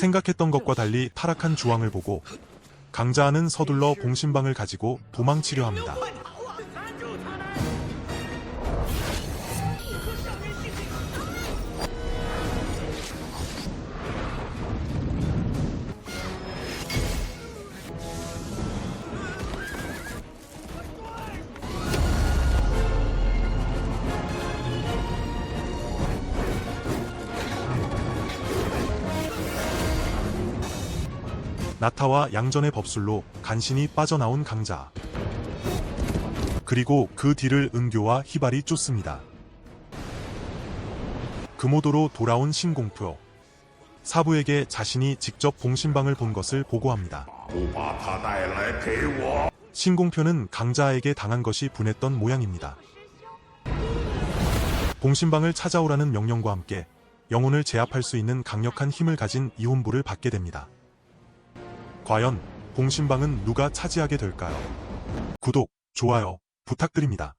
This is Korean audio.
생각했던 것과 달리 타락한 주왕을 보고 강자는 서둘러 봉신방을 가지고 도망치려 합니다. 나타와 양전의 법술로 간신히 빠져나온 강자. 그리고 그 뒤를 은교와 희발이 쫓습니다. 금오도로 돌아온 신공표. 사부에게 자신이 직접 봉신방을 본 것을 보고합니다. 신공표는 강자에게 당한 것이 분했던 모양입니다. 봉신방을 찾아오라는 명령과 함께 영혼을 제압할 수 있는 강력한 힘을 가진 이혼부를 받게 됩니다. 과연 봉신방은 누가 차지하게 될까요? 구독, 좋아요 부탁드립니다.